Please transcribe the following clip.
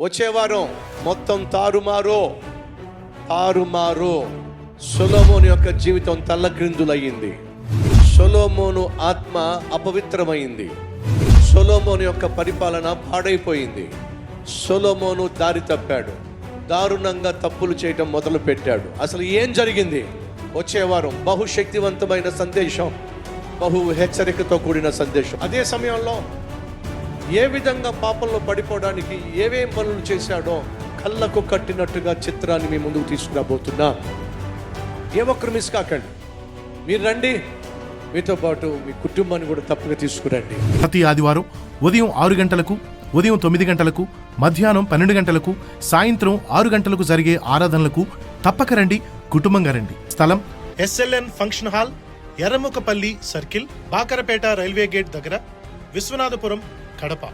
వచ్చే వారం మొత్తం తారుమారు తారుమారు. సొలోమోను యొక్క జీవితం తల్లక్రిందులయ్యింది. సొలోమోను ఆత్మ అపవిత్రమైంది. సొలోమోను యొక్క పరిపాలన పాడైపోయింది. సొలోమోను దారి తప్పాడు. దారుణంగా తప్పులు చేయటం మొదలు పెట్టాడు అసలు ఏం జరిగింది? వచ్చేవారం బహుశక్తివంతమైన సందేశం బహు హెచ్చరికతో కూడిన సందేశం. అదే సమయంలో ఏ విధంగా పాపంలో పడిపోవడానికి ఏవేం పనులు చేశాడో కళ్ళకు కట్టినట్టుగా చిత్రాన్ని మీ ముందుకు తీసుకురాబోతున్నా. ఏ ఒక్కరు మిస్ కాకండి. మీరు రండి. మీతో పాటు మీ కుటుంబాన్ని కూడా తప్పక తీసుకురండి. ప్రతి ఆదివారం ఉదయం ఆరు గంటలకు ఉదయం తొమ్మిది గంటలకు మధ్యాహ్నం పన్నెండు గంటలకు సాయంత్రం ఆరు గంటలకు జరిగే ఆరాధనలకు తప్పక రండి కుటుంబంగా రండి. స్థలం S L N function hall Erramukkapalli circle Bakarapeta railway gate దగ్గర విశ్వనాథపురం కడప